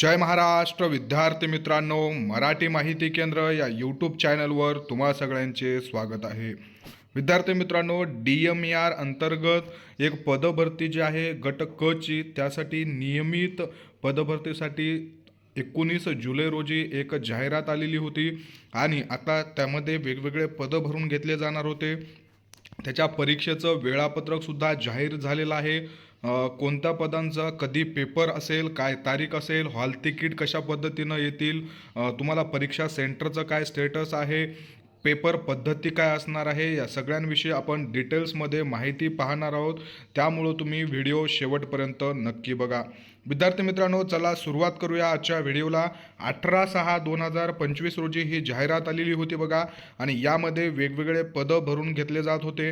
जय महाराष्ट्र विद्यार्थी मित्रांनो मराठी माहिती केंद्र या यूट्यूब चॅनलवर तुम्हा सगळ्यांचे स्वागत आहे. विद्यार्थी मित्रांनो डी एम ई आर अंतर्गत एक पदभरती जी आहे गट क ची त्यासाठी नियमित पदभरतीसाठी एकोणीस जुलै रोजी एक जाहिरात आलेली होती आणि आता त्यामध्ये वेगवेगळे पदं भरून घेतले जाणार होते. त्याच्या परीक्षेचं वेळापत्रकसुद्धा जाहीर झालेलं आहे. कोणत्या पदांचा कधी पेपर असेल काय तारीख असेल हॉल तिकीट कशा पद्धतीनं येतील तुम्हाला परीक्षा सेंटरचं काय स्टेटस आहे पेपर पद्धती काय असणार आहे या सगळ्यांविषयी आपण डिटेल्समध्ये माहिती पाहणार आहोत. त्यामुळं तुम्ही व्हिडिओ शेवटपर्यंत नक्की बघा. विद्यार्थी मित्रांनो चला सुरुवात करूया आजच्या व्हिडिओला. अठरा सहा दोन हजार पंचवीस रोजी ही जाहिरात आलेली होती बघा. आणि यामध्ये वेगवेगळे पदं भरून घेतले जात होते.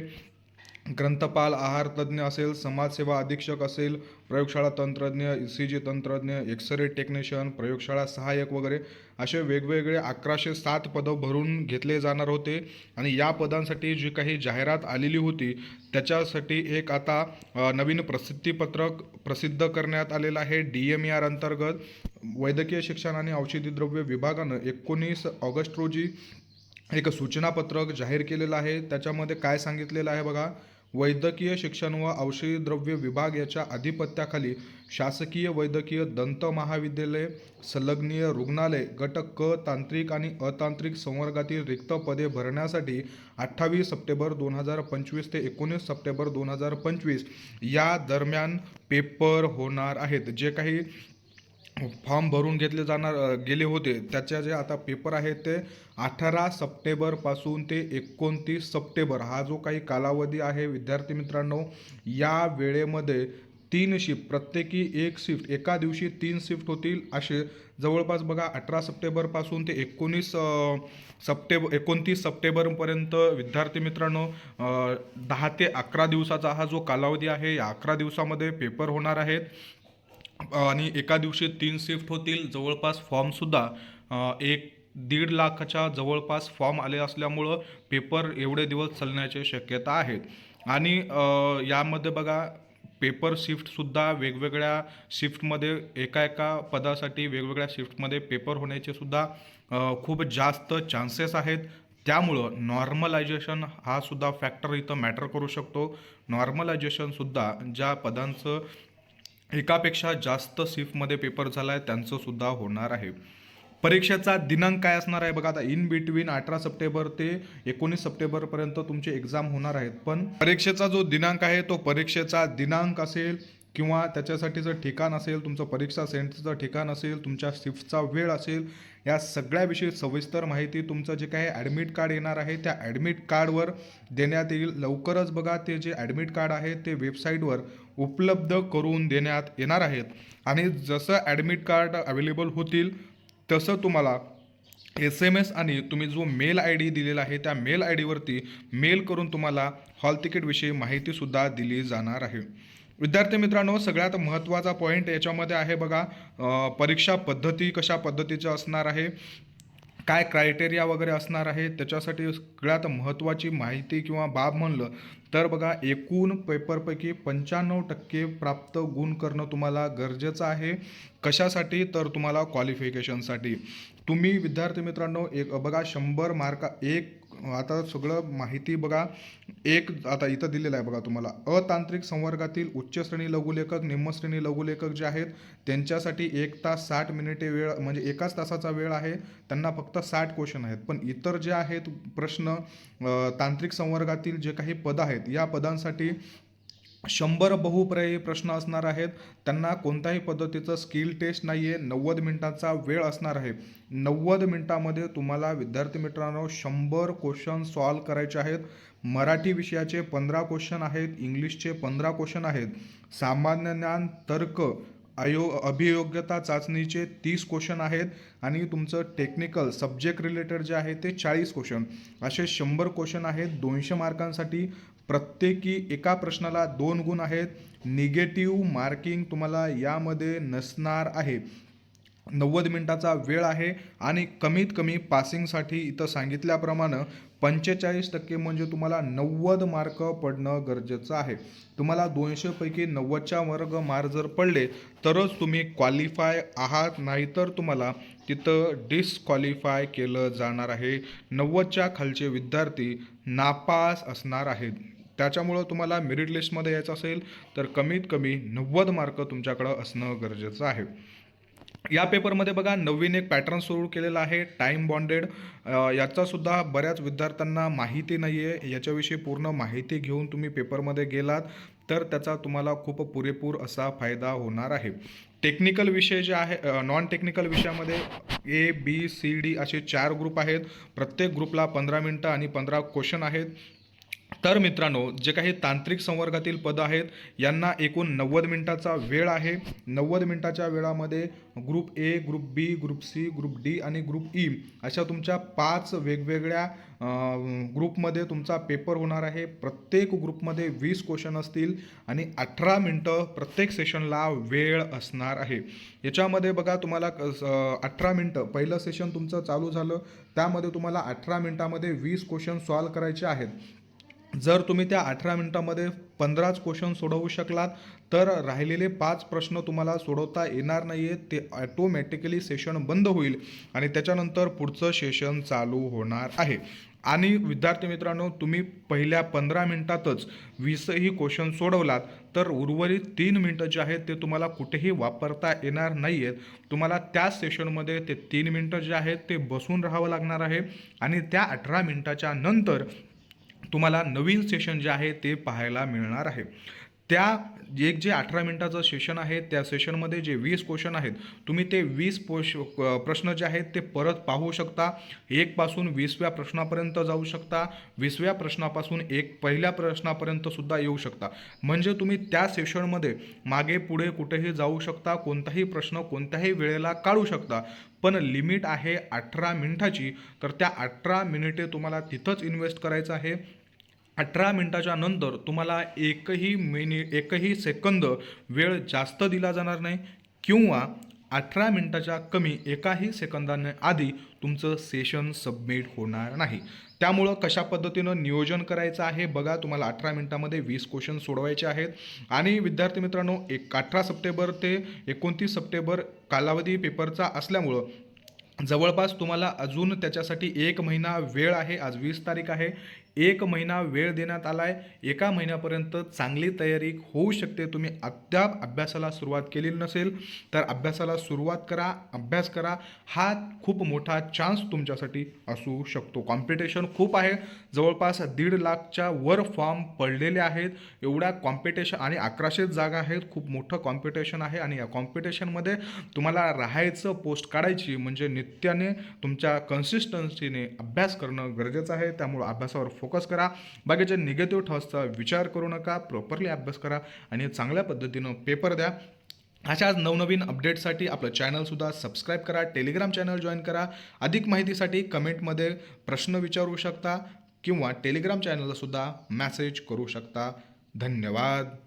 ग्रंथपाल आहार तज्ज्ञ असेल समाजसेवा अधीक्षक असेल प्रयोगशाळा तंत्रज्ञ ई सी जी तंत्रज्ञ एक्सरे टेक्निशियन प्रयोगशाळा सहाय्यक वगैरे असे वेगवेगळे अकराशे सात पदं भरून घेतले जाणार होते. आणि या पदांसाठी जी काही जाहिरात आलेली होती त्याच्यासाठी एक आता नवीन प्रसिद्धीपत्रक प्रसिद्ध करण्यात आलेलं आहे. डी एम ई आर अंतर्गत वैद्यकीय शिक्षण आणि औषधी द्रव्य विभागानं एकोणीस ऑगस्ट रोजी एक सूचनापत्रक जाहीर केलेलं आहे. त्याच्यामध्ये काय सांगितलेलं आहे बघा? वैद्यकीय शिक्षण व औषधी द्रव्य विभाग याच्या अधिपत्याखाली शासकीय वैद्यकीय दंत महाविद्यालय संलग्नीय रुग्णालय गट क तांत्रिक आणि अतांत्रिक संवर्गातील रिक्त पदे भरण्यासाठी अठ्ठावीस सप्टेंबर दोन हजार पंचवीस ते एकोणीस सप्टेंबर दोन हजार पंचवीस या दरम्यान पेपर होणार आहेत. जे काही फॉर्म भरून घेतले जाणार गेले होते. त्याच्या जे आता पेपर आहे ते अठरा सप्टेंबरपासून ते एकोणतीस सप्टेंबर हा जो काही कालावधी आहे विद्यार्थी मित्रांनो या वेळेमध्ये तीन शिफ्ट प्रत्येकी एक शिफ्ट एका दिवशी तीन शिफ्ट होतील असे. जवळपास बघा अठरा सप्टेंबरपासून ते एकोणीस सप्टेंबर एकोणतीस सप्टेंबरपर्यंत विद्यार्थी मित्रांनो दहा ते अकरा दिवसाचा हा जो कालावधी आहे या अकरा दिवसामध्ये पेपर होणार आहेत. आणि एका दिवशी तीन शिफ्ट होतील. जवळपास फॉर्मसुद्धा एक दीड लाखाच्या जवळपास फॉर्म आले असल्यामुळं पेपर एवढे दिवस चालण्याची शक्यता आहे. आणि यामध्ये बघा पेपर शिफ्टसुद्धा वेगवेगळ्या शिफ्टमध्ये एका एका पदासाठी वेगवेगळ्या शिफ्टमध्ये पेपर होण्याचे सुद्धा खूप जास्त चान्सेस आहेत. त्यामुळं नॉर्मलायझेशन हा सुद्धा फॅक्टर इथं मॅटर करू शकतो. नॉर्मलायझेशनसुद्धा ज्या पदांचं एकापेक्षा जास्त शिफ्टमध्ये पेपर झाला आहे त्यांचंसुद्धा होणार आहे. परीक्षेचा दिनांक काय असणार आहे? बघा आता इन बिटवीन अठरा सप्टेंबर ते एकोणीस सप्टेंबरपर्यंत तुमचे एक्झाम होणार आहेत. पण परीक्षेचा जो दिनांक आहे तो परीक्षेचा दिनांक असेल किंवा त्याच्यासाठीचं ठिकाण असेल तुमचं परीक्षा सेंटरचं ठिकाण असेल तुमच्या शिफ्टचा वेळ असेल या सगळ्याविषयी सविस्तर माहिती तुमचं जे काही ॲडमिट कार्ड येणार आहे त्या ॲडमिट कार्डवर देण्यात येईल. लवकरच बघा ते जे ॲडमिट कार्ड आहे ते वेबसाईटवर उपलब्ध करून देण्यात येणार आहेत. आणि जसं ॲडमिट कार्ड अवेलेबल होतील तसं तुम्हाला एस एम एस आणि तुम्ही जो मेल आय डी दिलेला आहे त्या मेल आय डीवरती मेल करून तुम्हाला हॉल तिकीटविषयी माहितीसुद्धा दिली जाणार आहे. विद्यार्थी मित्रांनो सगळ्यात महत्त्वाचा पॉईंट याच्यामध्ये आहे बघा परीक्षा पद्धती कशा पद्धतीचं असणार आहे काय क्रायटेरिया वगैरे असणार आहे त्याच्यासाठी सगळ्यात महत्त्वाची माहिती किंवा बाब म्हणलं तर बघा एकूण पेपरपैकी पंच्याण्णव टक्के प्राप्त गुण करणं तुम्हाला गरजेचं आहे. कशासाठी? तर तुम्हाला क्वालिफिकेशनसाठी तुम्ही विद्यार्थी मित्रांनो एक बघा शंभर मार्का एक आता सगळं माहिती बघा. एक आता इथं दिलेलं आहे बघा तुम्हाला. अतांत्रिक संवर्गातील उच्च श्रेणी लघुलेखक निम्नश्रेणी लघुलेखक जे आहेत त्यांच्यासाठी एक तास साठ मिनिटे वेळ म्हणजे एकाच तासाचा वेळ आहे. त्यांना फक्त साठ क्वेश्चन आहेत. पण इतर जे आहेत प्रश्न तांत्रिक संवर्गातील जे काही पद आहेत या पदांसाठी शंभर बहुपर्यायी प्रश्न असणार आहेत. त्यांना कोणत्याही पद्धतीचं स्किल टेस्ट नाही आहे नव्वद मिनिटांचा वेळ असणार आहे. नव्वद मिनिटामध्ये तुम्हाला विद्यार्थी मित्रांनो शंभर क्वेश्चन सॉल्व करायचे आहेत. मराठी विषयाचे पंधरा क्वेश्चन आहेत. इंग्लिशचे पंधरा क्वेश्चन आहेत. सामान्य ज्ञान तर्क अयो अभियोग्यता चाचणीचे तीस क्वेश्चन आहेत. आणि तुमचं टेक्निकल सब्जेक्ट रिलेटेड जे आहे ते चाळीस क्वेश्चन असे शंभर क्वेश्चन आहेत. दोनशे मार्कांसाठी प्रत्येकी एका प्रश्नाला दोन गुण आहेत. निगेटिव्ह मार्किंग तुम्हाला यामध्ये नसणार आहे. नव्वद मिनटाचा वेळ आहे आणि कमीत कमी पासिंगसाठी इथं सांगितल्याप्रमाणे पंचेचाळीस टक्के म्हणजे तुम्हाला नव्वद मार्क पडणं गरजेचं आहे. तुम्हाला दोनशेपैकी नव्वदच्या वर्ग मार्क जर पडले तरच तुम्ही क्वालिफाय आहात नाहीतर तुम्हाला तिथं डिस्क्वालिफाय केलं जाणार आहे. नव्वदच्या खालचे विद्यार्थी नापास असणार आहेत. त्याच्यामुळं तुम्हाला मेरिट लिस्टमध्ये यायचं असेल तर कमीत कमी नव्वद मार्क तुमच्याकडं असणं गरजेचं आहे. या पेपरमध्ये बघा नवीन एक पॅटर्न सुरू केलेला आहे टाईम बॉन्डेड याचासुद्धा बऱ्याच विद्यार्थ्यांना माहिती नाही आहे याच्याविषयी पूर्ण माहिती घेऊन तुम्ही पेपरमध्ये गेलात तर त्याचा तुम्हाला खूप पुरेपूर असा फायदा होणार आहे. टेक्निकल विषय जे आहे नॉन टेक्निकल विषयामध्ये ए बी सी डी असे चार ग्रुप आहेत. प्रत्येक ग्रुपला पंधरा मिनटं आणि पंधरा क्वेश्चन आहेत. तर मित्रांनो जे काही तांत्रिक संवर्गातील पदं आहेत यांना एकूण नव्वद मिनिटाचा वेळ आहे. नव्वद मिनिटाच्या वेळामध्ये group A group B group C group D आणि ग्रुप ई e अशा तुमच्या पाच वेगवेगळ्या ग्रुपमध्ये तुमचा पेपर होणार आहे. प्रत्येक ग्रुपमध्ये वीस क्वेश्चन असतील आणि अठरा मिनटं प्रत्येक सेशनला वेळ असणार आहे. याच्यामध्ये बघा तुम्हाला अठरा मिनटं. पहिलं सेशन तुमचं चालू झालं. त्यामध्ये तुम्हाला अठरा मिनटामध्ये वीस क्वेश्चन सॉल्व करायचे आहेत. जर तुम्ही त्या अठरा मिनिटामध्ये पंधराच क्वेश्चन सोडवू शकलात तर राहिलेले पाच प्रश्न तुम्हाला सोडवता येणार नाही आहेत ते ॲटोमॅटिकली सेशन बंद होईल आणि त्याच्यानंतर पुढचं सेशन चालू होणार आहे. आणि विद्यार्थी मित्रांनो तुम्ही पहिल्या पंधरा मिनटातच वीसही क्वेश्चन सोडवलात तर उर्वरित तीन मिनटं जे आहेत ते तुम्हाला कुठेही वापरता येणार नाही आहेत तुम्हाला त्याच सेशनमध्ये ते तीन मिनटं जे आहेत ते बसून राहावं लागणार आहे. आणि त्या अठरा मिनटाच्या नंतर तुम्हाला नवीन सेशन जे आहे ते पाहायला मिळणार आहे. त्या एक जे अठरा मिनिटाचं सेशन आहे त्या सेशनमध्ये जे वीस क्वेश्चन आहेत तुम्ही ते वीस पोश प्रश्न जे आहेत ते परत पाहू शकता. एकपासून वीसव्या प्रश्नापर्यंत जाऊ शकता. वीसव्या प्रश्नापासून एक पहिल्या प्रश्नापर्यंत सुद्धा येऊ शकता. म्हणजे तुम्ही त्या सेशनमध्ये मागे पुढे कुठेही जाऊ शकता कोणताही प्रश्न कोणत्याही वेळेला काढू शकता. पण लिमिट आहे अठरा मिनिटाची. तर त्या अठरा मिनिटे तुम्हाला तिथंच इन्व्हेस्ट करायचं आहे. अठरा मिनटाच्या नंतर तुम्हाला एकही मिनि एकही सेकंद वेळ जास्त दिला जाणार नाही किंवा अठरा मिनटाच्या कमी एकाही सेकंदाने आधी तुमचं सेशन सबमिट होणार नाही. त्यामुळं कशा पद्धतीनं नियोजन करायचं आहे बघा तुम्हाला अठरा मिनटामध्ये वीस क्वेश्चन सोडवायचे आहेत. आणि विद्यार्थी मित्रांनो एक अठरा सप्टेंबर ते एकोणतीस सप्टेंबर कालावधी पेपरचा असल्यामुळं जवळपास तुम्हाला अजून त्याच्यासाठी एक महिना वेळ आहे आज वीस तारीख आहे. एक महिना वेळ देण्यात आला आहे एका महिन्यापर्यंत चांगली तयारी होऊ शकते. तुम्ही अद्याप अभ्यासाला सुरुवात केलेली नसेल तर अभ्यासाला सुरुवात करा अभ्यास करा. हा खूप मोठा चान्स तुमच्यासाठी असू शकतो. कॉम्पिटिशन खूप आहे. जवळपास दीड लाखच्या वर फॉर्म पडलेले आहेत. एवढ्या कॉम्पिटिशन आणि अकराशेच जागा आहेत. खूप मोठं कॉम्पिटिशन आहे आणि या कॉम्पिटिशनमध्ये तुम्हाला राहायचं पोस्ट काढायची म्हणजे नित्याने तुमच्या कन्सिस्टन्सीने अभ्यास करणं गरजेचं आहे. त्यामुळं अभ्यासावर फोकस करा. बाकीच्या निगेटिव्ह थॉट्सचा विचार करू नका. प्रॉपरली अभ्यास करा आणि चांगल्या पद्धतीनं पेपर द्या. अशाच नवनवीन अपडेटसाठी आपलं चॅनलसुद्धा सबस्क्राईब करा. टेलिग्राम चॅनल जॉईन करा. अधिक माहितीसाठी कमेंटमध्ये प्रश्न विचारू शकता किंवा टेलिग्राम चॅनललासुद्धा मॅसेज करू शकता. धन्यवाद.